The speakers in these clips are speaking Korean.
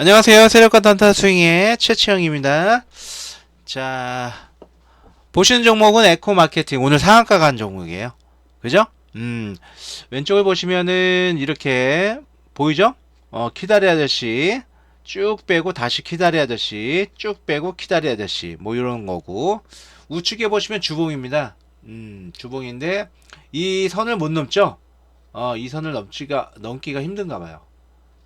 안녕하세요. 세력과 단타 스윙의 최치영입니다. 자, 보시는 종목은 에코 마케팅. 오늘 상한가 간 종목이에요. 그죠? 음, 왼쪽을 보시면은 이렇게 보이죠? 어, 키다리 아저씨 쭉 빼고 다시 키다리 아저씨 쭉 빼고 키다리 아저씨 뭐 이런 거고 우측에 보시면 주봉입니다. 음, 주봉인데 이 선을 못 넘죠? 어, 이 선을 넘기가 넘기가 힘든가 봐요.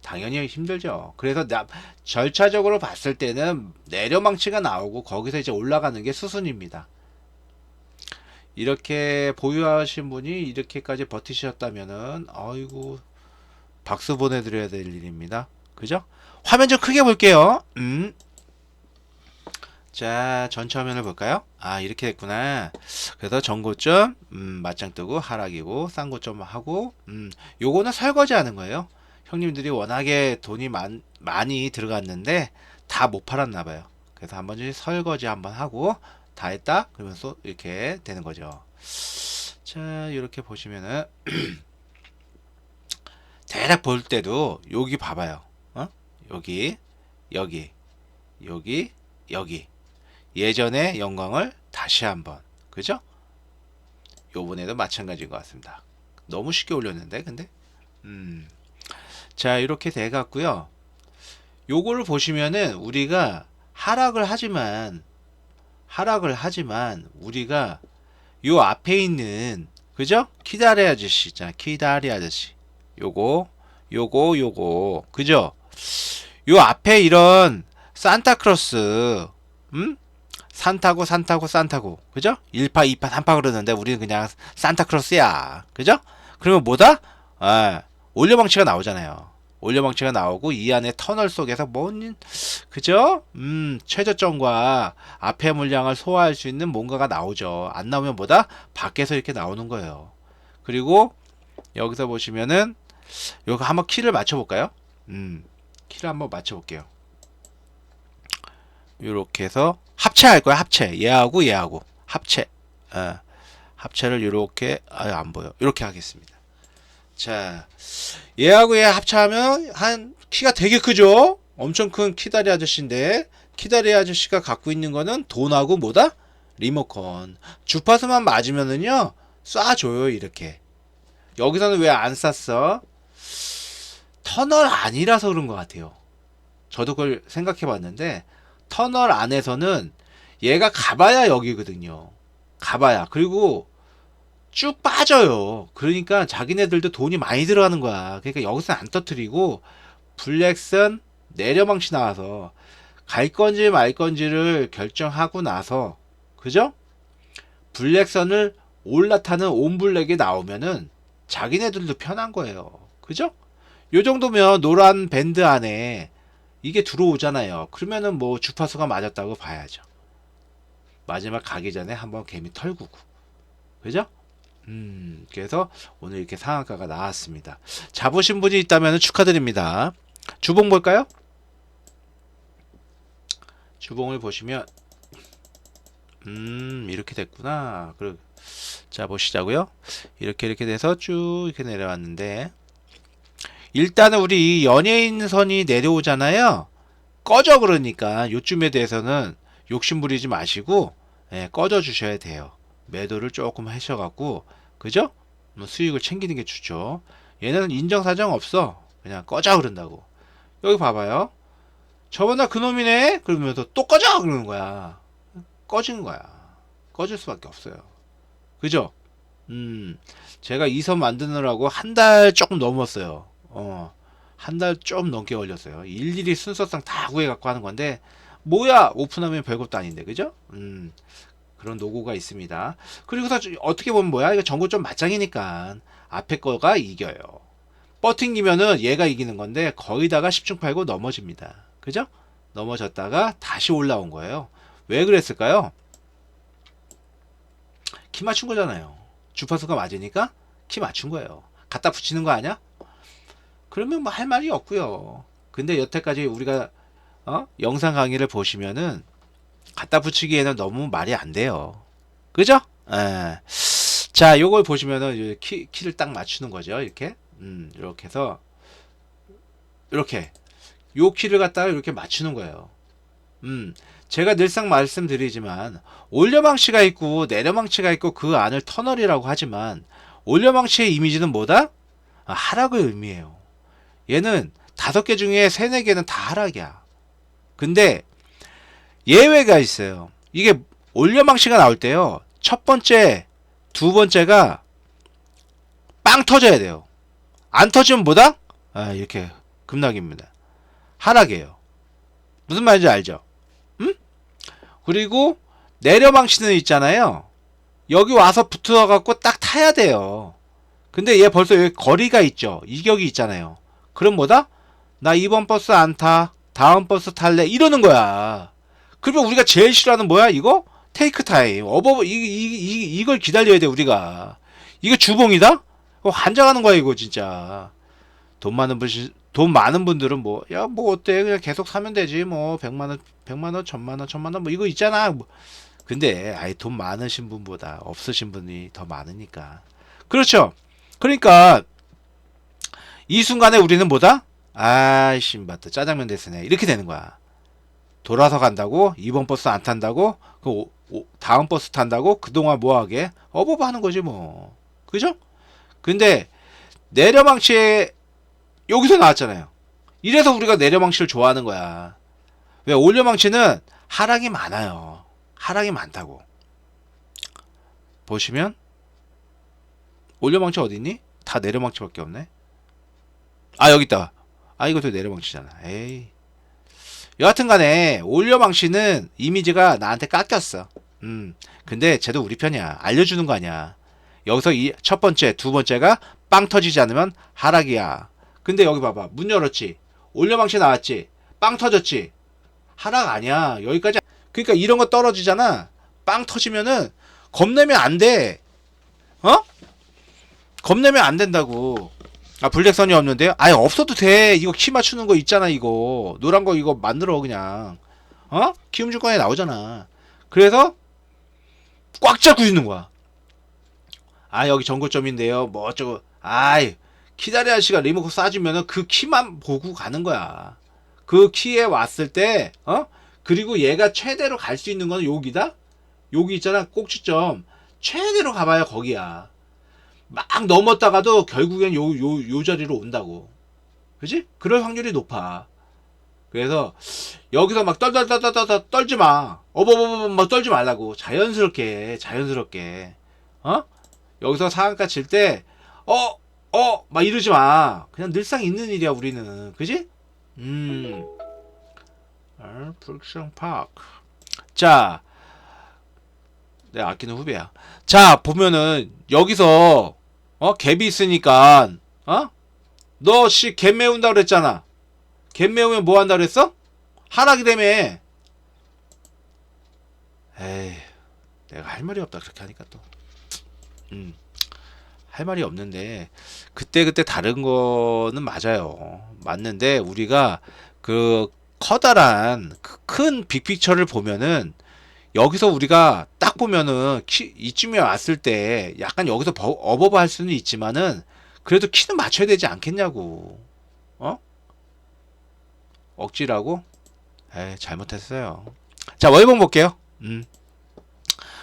당연히 힘들죠. 그래서 나, 절차적으로 봤을 때는 내려망치가 나오고 거기서 이제 올라가는 게 수순입니다. 이렇게 보유하신 분이 이렇게까지 버티셨다면은 아이고 박수 보내드려야 될 일입니다. 그죠? 화면 좀 크게 볼게요. 음. 자, 전체 화면을 볼까요? 아, 이렇게 됐구나. 그래서 전고점, 음, 맞짱 뜨고 하락이고, 싼 고점 하고, 음, 요거는 설거지 하는 거예요. 형님들이 워낙에 돈이 많, 많이 들어갔는데, 다 못 팔았나 봐요. 그래서 한번 이제 설거지 한번 하고, 다 했다? 그러면서 이렇게 되는 거죠. 자, 이렇게 보시면은, 대략 볼 때도, 여기 봐봐요. 어? 여기, 여기, 여기, 여기. 예전의 영광을 다시 한번 그죠? 요번에도 마찬가지인 것 같습니다. 너무 쉽게 올렸는데 근데 음. 자 이렇게 돼 갖고요. 요거를 보시면은 우리가 하락을 하지만 하락을 하지만 우리가 요 앞에 있는 그죠? 키다리 아저씨 있잖아. 키다리 아저씨. 요거 요거 요거 그죠? 요 앞에 이런 산타크로스 음? 산타고 산타고 산타고 그죠? 1파 2파 3파 그러는데 우리는 그냥 산타크로스야 그죠? 그러면 뭐다? 아, 올려방치가 나오잖아요. 올려방치가 나오고 이 안에 터널 속에서 뭔 그죠? 음 최저점과 앞에 물량을 소화할 수 있는 뭔가가 나오죠. 안 나오면 뭐다? 밖에서 이렇게 나오는 거예요. 그리고 여기서 보시면은 여기 한번 키를 맞춰 볼까요? 음 키를 한번 맞춰 볼게요. 이렇게 해서 합체할 거야 합체. 얘하고 얘하고. 합체. 어, 합체를 이렇게 아, 안 보여. 이렇게 하겠습니다 자 얘하고 얘 합체하면 한 키가 되게 크죠? 엄청 큰 키다리 아저씨인데 키다리 아저씨가 갖고 있는 거는 돈하고 뭐다? 리모컨. 주파수만 맞으면은요 쏴줘요 이렇게. 여기서는 왜 안 쐈어? 터널 아니라서 그런 것 같아요. 저도 그걸 생각해 봤는데 터널 안에서는 얘가 가봐야 여기거든요. 가봐야. 그리고 쭉 빠져요. 그러니까 자기네들도 돈이 많이 들어가는 거야. 그러니까 여기서 안 터트리고 블랙선 내려망치 나와서 갈 건지 말 건지를 결정하고 나서 그죠? 블랙선을 올라타는 온블랙이 나오면은 자기네들도 편한 거예요. 그죠? 요 정도면 노란 밴드 안에 이게 들어오잖아요. 그러면은 뭐 주파수가 맞았다고 봐야죠. 마지막 가기 전에 한번 개미 털구고. 그죠? 음, 그래서 오늘 이렇게 상한가가 나왔습니다. 잡으신 분이 있다면 축하드립니다. 주봉 볼까요? 주봉을 보시면, 음, 이렇게 됐구나. 그, 자, 보시자고요. 이렇게 이렇게 돼서 쭉 이렇게 내려왔는데, 일단은 우리 연예인 선이 내려오잖아요. 꺼져 그러니까 요쯤에 대해서는 욕심 부리지 마시고 예, 꺼져 주셔야 돼요. 매도를 조금 하셔갖고 그죠? 뭐 수익을 챙기는 게 좋죠. 얘는 인정사정 없어. 그냥 꺼져 그런다고. 여기 봐봐요. 저번에 그놈이네? 그러면서 또 꺼져! 그러는 거야. 꺼지는 거야. 꺼질 수밖에 없어요. 그죠? 음, 제가 이 선 만드느라고 한 달 조금 넘었어요. 어, 한 달 좀 넘게 걸렸어요. 일일이 순서상 다 구해갖고 하는 건데, 뭐야! 오픈하면 별것도 아닌데, 그죠? 음, 그런 노고가 있습니다. 그리고서 어떻게 보면 뭐야? 이거 전고 좀 맞짱이니까, 앞에 거가 이겨요. 버팅기면은 얘가 이기는 건데, 거의다가 10중 8구 넘어집니다. 그죠? 넘어졌다가 다시 올라온 거예요. 왜 그랬을까요? 키 맞춘 거잖아요. 주파수가 맞으니까 키 맞춘 거예요. 갖다 붙이는 거 아니야? 그러면 뭐 할 말이 없고요. 근데 여태까지 우리가 어? 영상 강의를 보시면은 갖다 붙이기에는 너무 말이 안 돼요. 그죠? 에. 자, 요걸 보시면은 키, 키를 딱 맞추는 거죠. 이렇게. 음, 이렇게 해서 이렇게 요 키를 갖다가 이렇게 맞추는 거예요. 음, 제가 늘상 말씀드리지만 올려망치가 있고 내려망치가 있고 그 안을 터널이라고 하지만 올려망치의 이미지는 뭐다? 아, 하락을 의미해요. 얘는 다섯 개 중에 세네 개는 다 하락이야. 근데 예외가 있어요. 이게 올려망치가 나올 때요. 첫 번째, 두 번째가 빵 터져야 돼요. 안 터지면 뭐다? 아, 이렇게 급락입니다. 하락이에요. 무슨 말인지 알죠? 음? 그리고 내려망치는 있잖아요. 여기 와서 붙어갖고 딱 타야 돼요. 근데 얘 벌써 여기 거리가 있죠. 이격이 있잖아요. 그럼 뭐다? 나 이번 버스 안 타. 다음 버스 탈래. 이러는 거야. 그러면 우리가 제일 싫어하는 뭐야? 이거? 테이크 타임. 어버, 이, 이, 이, 이걸 기다려야 돼, 우리가. 이거 주봉이다? 환장하는 거야, 이거 진짜. 돈 많은 분, 돈 많은 분들은 뭐, 야, 뭐 어때? 그냥 계속 사면 되지. 뭐, 100만원, 100만원, 1000만원, 1000만원, 뭐, 이거 있잖아. 뭐. 근데, 아이, 돈 많으신 분보다 없으신 분이 더 많으니까. 그렇죠. 그러니까, 이 순간에 우리는 뭐다? 아이씨, 맞다. 짜장면 됐으네. 이렇게 되는 거야. 돌아서 간다고? 이번 버스 안 탄다고? 그 오- 오- 다음 버스 탄다고? 그동안 뭐 하게? 어버버 하는 거지 뭐. 그죠? 근데 내려망치에 여기서 나왔잖아요. 이래서 우리가 내려망치를 좋아하는 거야. 왜 올려망치는 하락이 많아요. 하락이 많다고. 보시면 올려망치 어디 있니? 다 내려망치밖에 없네. 아 여기 있다. 아 이것도 내려망치잖아. 에이. 여하튼 간에 올려망치는 이미지가 나한테 깎였어. 음. 근데 쟤도 우리 편이야. 알려주는 거 아니야. 여기서 이 첫 번째, 두 번째가 빵 터지지 않으면 하락이야. 근데 여기 봐봐. 문 열었지. 올려망치 나왔지. 빵 터졌지. 하락 아니야. 여기까지. 그러니까 이런 거 떨어지잖아. 빵 터지면은 겁내면 안 돼. 어? 겁내면 안 된다고. 아 블랙선이 없는데요? 아예 없어도 돼. 이거 키 맞추는 거 있잖아 이거. 노란 거 이거 만들어 그냥. 어? 키움 주권에 나오잖아. 그래서 꽉 잡고 있는 거야. 아 여기 정거점인데요. 뭐 어쩌고. 아이 키다리 아저씨가 리모컨 쏴주면은 그 키만 보고 가는 거야. 그 키에 왔을 때 어? 그리고 얘가 최대로 갈 수 있는 건 여기다. 여기 있잖아 꼭지점. 최대로 가봐야 거기야. 막 넘었다가도 결국엔 요, 요, 요 자리로 온다고. 그지? 그럴 확률이 높아. 그래서 여기서 막 떨떨떨떨떨 떨지 마. 어버버버 막 떨지 말라고. 자연스럽게, 자연스럽게. 어? 여기서 상한가 칠 때, 어, 어, 막 이러지 마. 그냥 늘상 있는 일이야, 우리는. 그지? 음. 어, 프릭션 파크. 자, 내 아끼는 후배야. 자, 보면은, 여기서, 어, 갭이 있으니까, 어? 너, 씨, 갭 메운다 그랬잖아. 갭 메우면 뭐 한다 그랬어? 하락이 되면, 에이, 내가 할 말이 없다, 그렇게 하니까 또. 음, 할 말이 없는데, 그때 그때 다른 거는 맞아요. 맞는데, 우리가 그 커다란 그 큰 빅픽처를 보면은, 여기서 우리가 딱 보면은 키, 이쯤에 왔을 때 약간 여기서 버, 어버버 할 수는 있지만은 그래도 키는 맞춰야 되지 않겠냐고 어? 억지라고? 에이 잘못했어요 자 월봉 볼게요 음.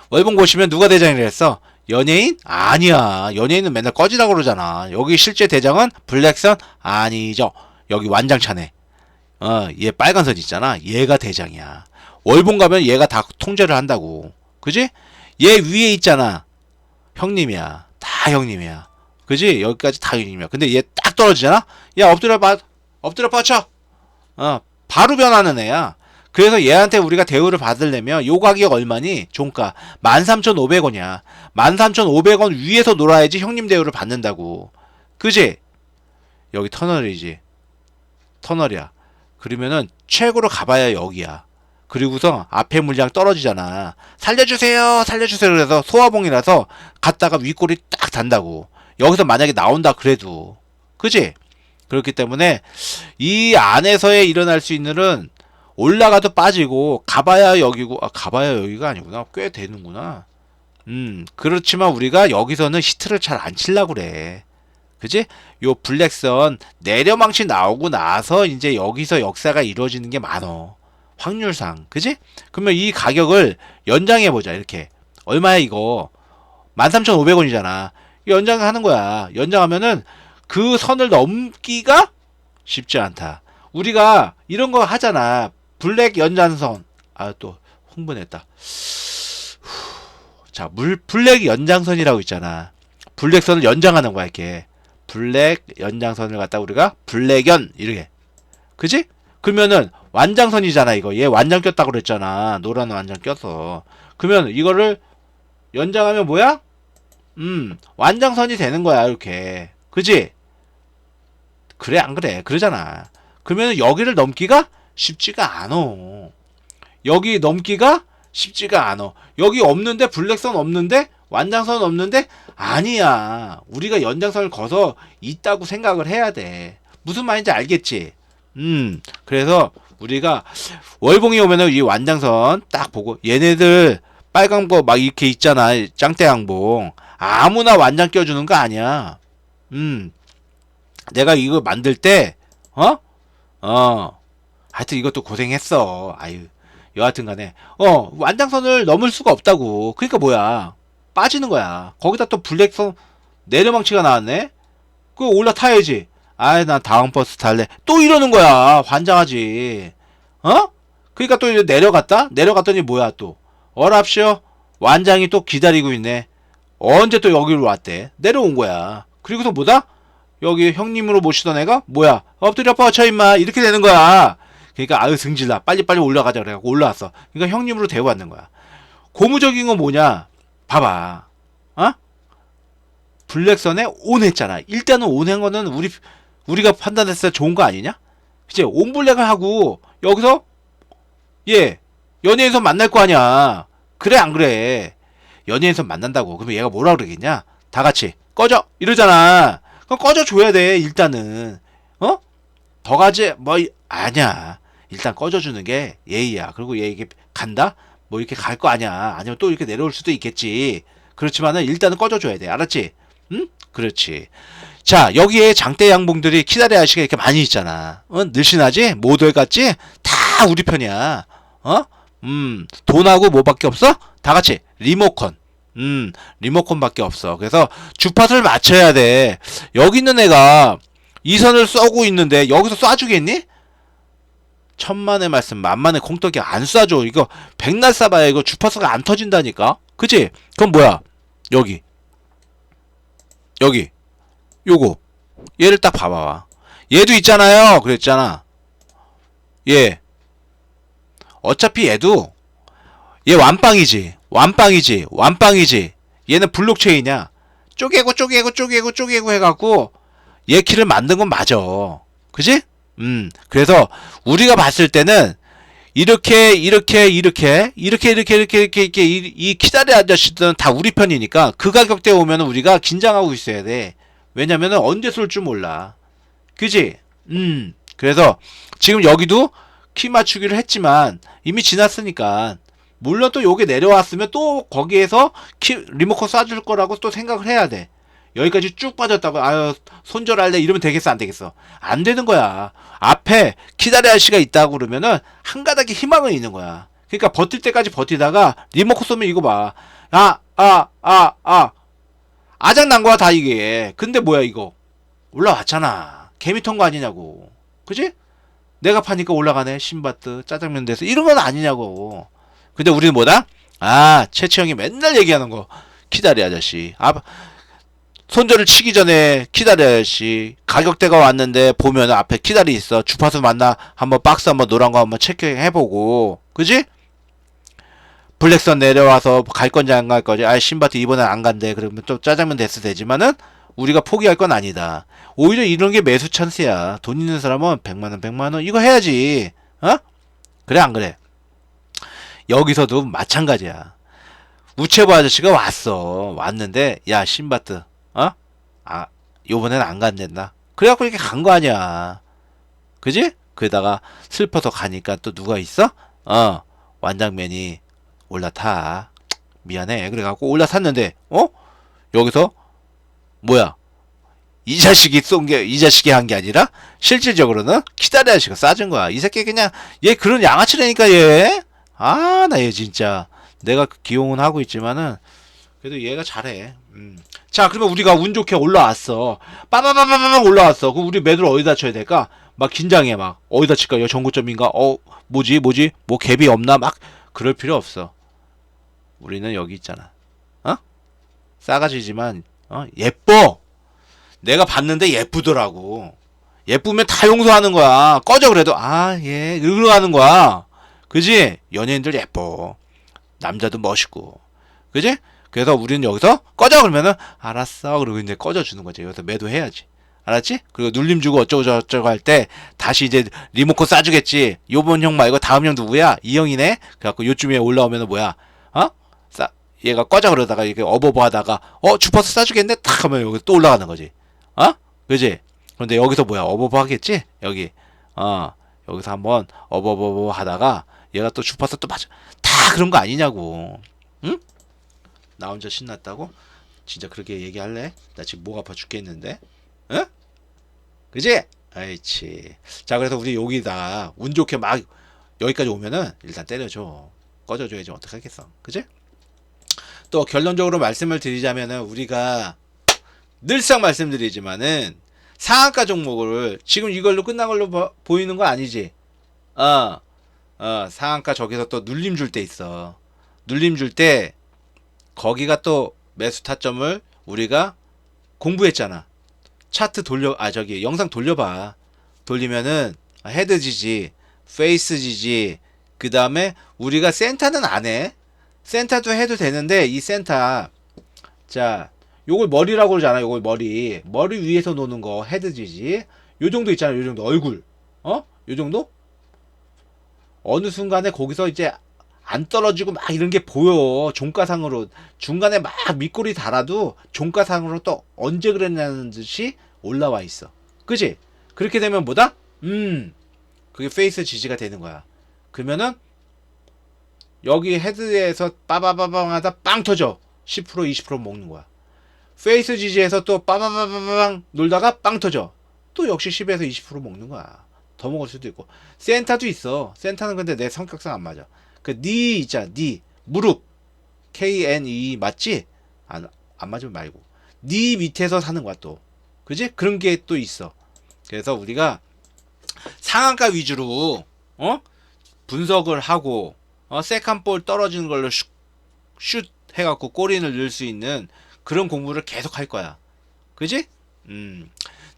월봉 보시면 누가 대장이라 했어? 연예인? 아니야 연예인은 맨날 꺼지라고 그러잖아 여기 실제 대장은 블랙선? 아니죠 여기 완장차네 어 얘 빨간 선 있잖아 얘가 대장이야 월봉 가면 얘가 다 통제를 한다고. 그지? 얘 위에 있잖아. 형님이야. 다 형님이야. 그지? 여기까지 다 형님이야. 근데 얘 딱 떨어지잖아? 야, 엎드려 봐. 엎드려 뻗쳐. 어, 바로 변하는 애야. 그래서 얘한테 우리가 대우를 받으려면 요 가격 얼마니? 종가 13,500원이야. 13,500원 위에서 놀아야지 형님 대우를 받는다고. 그지? 여기 터널이지. 터널이야. 그러면은 최고로 가봐야 여기야. 그리고서 앞에 물량 떨어지잖아. 살려주세요, 살려주세요. 그래서 소화봉이라서 갔다가 윗골이 딱 단다고. 여기서 만약에 나온다 그래도. 그지? 그렇기 때문에 이 안에서의 일어날 수 있는 일은 올라가도 빠지고 가봐야 여기고 아 가봐야 여기가 아니구나 꽤 되는구나 음 그렇지만 우리가 여기서는 히트를 잘 안 칠라 그래 그지? 요 블랙선 내려망치 나오고 나서 이제 여기서 역사가 이루어지는 게 많어. 확률상. 그지? 그러면 이 가격을 연장해 보자. 이렇게. 얼마야 이거? 13,500원이잖아. 연장하는 거야. 연장하면은 그 선을 넘기가 쉽지 않다. 우리가 이런 거 하잖아. 블랙 연장선. 아, 또 흥분했다. 후. 자, 물 블랙 연장선이라고 있잖아. 블랙선을 연장하는 거야, 이렇게. 블랙 연장선을 갖다 우리가 블랙연 이렇게. 그지? 그러면은 완장선이잖아, 이거. 얘 완장 꼈다고 그랬잖아. 노란 완장 꼈어. 그러면 이거를 연장하면 뭐야? 음, 완장선이 되는 거야, 이렇게. 그지? 그래, 안 그래? 그러잖아. 그러면 여기를 넘기가 쉽지가 않어. 여기 넘기가 쉽지가 않어. 여기 없는데, 블랙선 없는데, 완장선 없는데, 아니야. 우리가 연장선을 거서 있다고 생각을 해야 돼. 무슨 말인지 알겠지? 음, 그래서 우리가 월봉이 오면은 이 완장선 딱 보고 얘네들 빨간 거 막 이렇게 있잖아. 짱대양봉. 아무나 완장 껴주는 거 아니야. 음. 내가 이거 만들 때, 어? 어. 하여튼 이것도 고생했어. 아유. 여하튼 간에. 어, 완장선을 넘을 수가 없다고. 그러니까 뭐야. 빠지는 거야. 거기다 또 블랙선 내려망치가 나왔네? 그거 올라타야지. 아이, 난 다음 버스 탈래. 또 이러는 거야. 환장하지. 어? 그러니까 또 이제 내려갔다? 내려갔더니 뭐야 또. 어랍쇼. 완장이 또 기다리고 있네. 언제 또 여기로 왔대? 내려온 거야. 그리고서 뭐다? 여기 형님으로 모시던 애가 뭐야? 엎드려 뻗쳐 임마 이렇게 되는 거야. 그러니까 아유 승질나 빨리빨리 올라가자 그래갖고 올라왔어. 그러니까 형님으로 데려왔는 거야. 고무적인 건 뭐냐? 봐봐. 어? 블랙선에 온 했잖아. 일단은 온한 거는 우리 우리가 판단했을 때 좋은 거 아니냐? 이제 온 블랙을 하고 여기서 예 연예인선 만날 거 아니야. 그래 안 그래? 연예인선 만난다고. 그러면 얘가 뭐라 그러겠냐? 다 같이 꺼져 이러잖아. 그럼 꺼져 줘야 돼 일단은. 어? 더 가지 뭐 이- 아니야. 일단 꺼져 주는 게 예의야. 그리고 얘 이게 간다? 뭐 이렇게 갈 거 아니야. 아니면 또 이렇게 내려올 수도 있겠지. 그렇지만은 일단은 꺼져 줘야 돼. 알았지? 응? 그렇지. 자, 여기에 장대 양봉들이 키다리 아저씨가 이렇게 많이 있잖아. 어? 늘씬하지? 모델 같지? 다 우리 편이야. 어? 음, 돈하고 뭐밖에 없어? 다 같이 리모컨. 음, 리모컨밖에 없어. 그래서 주팟을 맞춰야 돼. 여기 있는 애가 이 선을 쏘고 있는데 여기서 쏴주겠니? 천만의 말씀 만만의 콩떡이 안 쏴줘. 이거 백날 쏴봐야 이거 주파수가 안 터진다니까. 그치? 그럼 뭐야? 여기. 여기. 요거. 얘를 딱 봐봐. 얘도 있잖아요. 그랬잖아. 얘. 어차피 얘도 얘 완빵이지. 완빵이지. 완빵이지. 얘는 블록체인이야. 쪼개고 쪼개고 쪼개고 쪼개고 해갖고 얘 키를 만든 건 맞아. 그지? 음. 그래서 우리가 봤을 때는 이렇게 이렇게 이렇게 이렇게 이렇게 이렇게 이렇게 이렇게 이, 이 키다리 아저씨들은 다 우리 편이니까 그 가격대에 오면 우리가 긴장하고 있어야 돼. 왜냐면은 언제 쏠 줄 몰라. 그지? 음. 그래서 지금 여기도 키 맞추기를 했지만 이미 지났으니까 물론 또 요게 내려왔으면 또 거기에서 키 리모컨 쏴줄 거라고 또 생각을 해야 돼. 여기까지 쭉 빠졌다고 아유 손절할래? 이러면 되겠어? 안 되겠어? 안 되는 거야. 앞에 키다리 아저씨가 있다고 그러면은 한 가닥의 희망은 있는 거야. 그러니까 버틸 때까지 버티다가 리모컨 쏘면 이거 봐 아 아 아 아. 아장 난 거야 다 이게. 근데 뭐야 이거? 올라왔잖아. 개미 턴거 아니냐고. 그지? 내가 파니까 올라가네. 신바트 짜장면 돼서. 이런 건 아니냐고. 근데 우리는 뭐다? 아 최치형이 맨날 얘기하는 거. 키다리 아저씨. 아 손절을 치기 전에 아저씨 가격대가 왔는데 보면 앞에 키다리 있어. 주파수 맞나? 한번 박스 한번 노란 거 한번 체크해보고. 그지? 블랙선 내려와서 갈 건지 안 갈 건지. 아 신바트 이번엔 안 간대. 그러면 또 짜장면 됐어 되지만은 우리가 포기할 건 아니다. 오히려 이런 게 매수 찬스야. 돈 있는 사람은 100만원 100만원. 이거 해야지. 어? 그래 안 그래? 여기서도 마찬가지야. 우체부 아저씨가 왔어. 왔는데 야 신바트 어? 아, 요번엔 안 간댄다. 그래갖고 이렇게 간 거 아니야. 그지? 그러다가 슬퍼서 가니까 또 누가 있어? 어, 완장맨이 올라타. 미안해. 그래갖고 올라탔는데, 어? 여기서, 뭐야? 이 자식이 쏜 게 이 자식이 한 게 아니라 실질적으로는 아저씨가 싸준 거야. 이 새끼 그냥 얘 그런 양아치라니까 얘. 아 나 얘 진짜 내가 그 기용은 하고 있지만은 그래도 얘가 잘해. 음. 자 그러면 우리가 운 좋게 올라왔어. 빠바바바바방 올라왔어. 그럼 우리 매들 어디다 쳐야 될까? 막 긴장해 막 어디다 칠까? 여 전고점인가? 어 뭐지 뭐지 뭐 갭이 없나? 막 그럴 필요 없어. 우리는 여기 있잖아. 어? 싸가지지만 어 예뻐. 내가 봤는데 예쁘더라고. 예쁘면 다 용서하는 거야. 꺼져 그래도 아예 으르 하는 거야. 그지? 연예인들 예뻐. 남자도 멋있고. 그지? 그래서 우리는 여기서 꺼져 그러면은 알았어. 그리고 이제 꺼져 주는 거지. 여기서 매도해야지. 알았지? 그리고 눌림 주고 어쩌고 저쩌고 할 때 다시 이제 리모컨 싸주겠지. 요번 형 말고 다음 형 누구야? 이 형이네. 그래갖고 요쯤에 올라오면은 뭐야? 어? 싸 얘가 꺼져 그러다가 이렇게 어버버 하다가 어 주파수 싸주겠네. 탁 하면 여기 또 올라가는 거지. 어? 그지? 그런데 여기서 뭐야? 어버버 하겠지? 여기. 어. 여기서 한번 어버버버 하다가 얘가 또 주파수 또 맞아. 다 그런 거 아니냐고. 응? 나 혼자 신났다고? 진짜 그렇게 얘기할래? 나 지금 목 아파 죽겠는데? 응? 그지? 아이치. 자, 그래서 우리 여기다 운 좋게 막 여기까지 오면은 일단 때려줘. 꺼져줘야지 어떡하겠어. 그지? 또 결론적으로 말씀을 드리자면은 우리가 늘상 말씀드리지만은 상한가 종목을 지금 이걸로 끝난 걸로 보, 보이는 거 아니지? 어, 어, 상한가 저기서 또 눌림 줄 때 있어. 눌림 줄 때 거기가 또 매수 타점을 우리가 공부했잖아. 차트 돌려 아 저기 영상 돌려봐. 돌리면은 헤드 지지, 페이스 지지, 그 다음에 우리가 센터는 안 해. 센터도 해도 되는데 이 센터 자 요걸 머리라고 그러잖아. 요걸 머리 머리 위에서 노는 거 헤드 지지. 요 정도 있잖아. 요 정도 얼굴 어? 요 정도? 어느 순간에 거기서 이제 안 떨어지고 막 이런 게 보여. 종가상으로 중간에 막 밑꼬리 달아도 종가상으로 또 언제 그랬냐는 듯이 올라와 있어. 그지? 그렇게 되면 뭐다? 음, 그게 페이스 지지가 되는 거야. 그러면은 여기 헤드에서 빠바바방 하다 빵 터져. 10% 20% 먹는 거야. 페이스 지지에서 또 빠바바바방 놀다가 빵 터져. 또 역시 10에서 20% 먹는 거야. 더 먹을 수도 있고. 센터도 있어. 센터는 근데 내 성격상 안 맞아. 그 니 있잖아. 니 무릎 K N E 맞지? 안, 안 맞으면 말고. 니 밑에서 사는 거야 또. 그지? 그런 게 또 있어. 그래서 우리가 상한가 위주로 어? 분석을 하고 어? 세컨 볼 떨어지는 걸로 슛, 슛 해갖고 꼬리를 넣을 수 있는 그런 공부를 계속 할 거야. 그지? 음.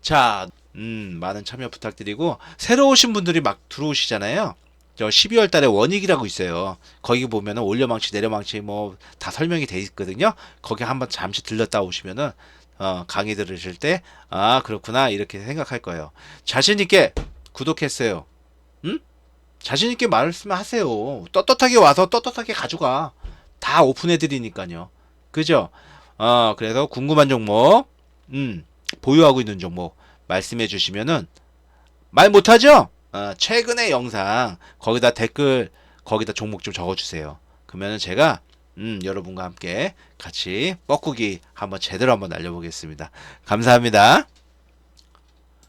자, 음, 많은 참여 부탁드리고, 새로 오신 분들이 막 들어오시잖아요. 저 12월 달에 원익이라고 있어요. 거기 보면은 올려망치, 내려망치 뭐 다 설명이 돼 있거든요. 거기 한번 잠시 들렀다 오시면은, 어, 강의 들으실 때, 아, 그렇구나. 이렇게 생각할 거예요. 자신 있게 구독했어요. 응? 자신 있게 말씀하세요. 떳떳하게 와서 떳떳하게 가져가. 다 오픈해 드리니까요. 그죠? 어, 그래서 궁금한 종목, 음, 보유하고 있는 종목 말씀해 주시면은 말 못하죠? 어, 최근의 영상 거기다 댓글 거기다 종목 좀 적어주세요. 그러면은 제가 음, 여러분과 함께 같이 뻐꾸기 한번 제대로 한번 날려보겠습니다. 감사합니다.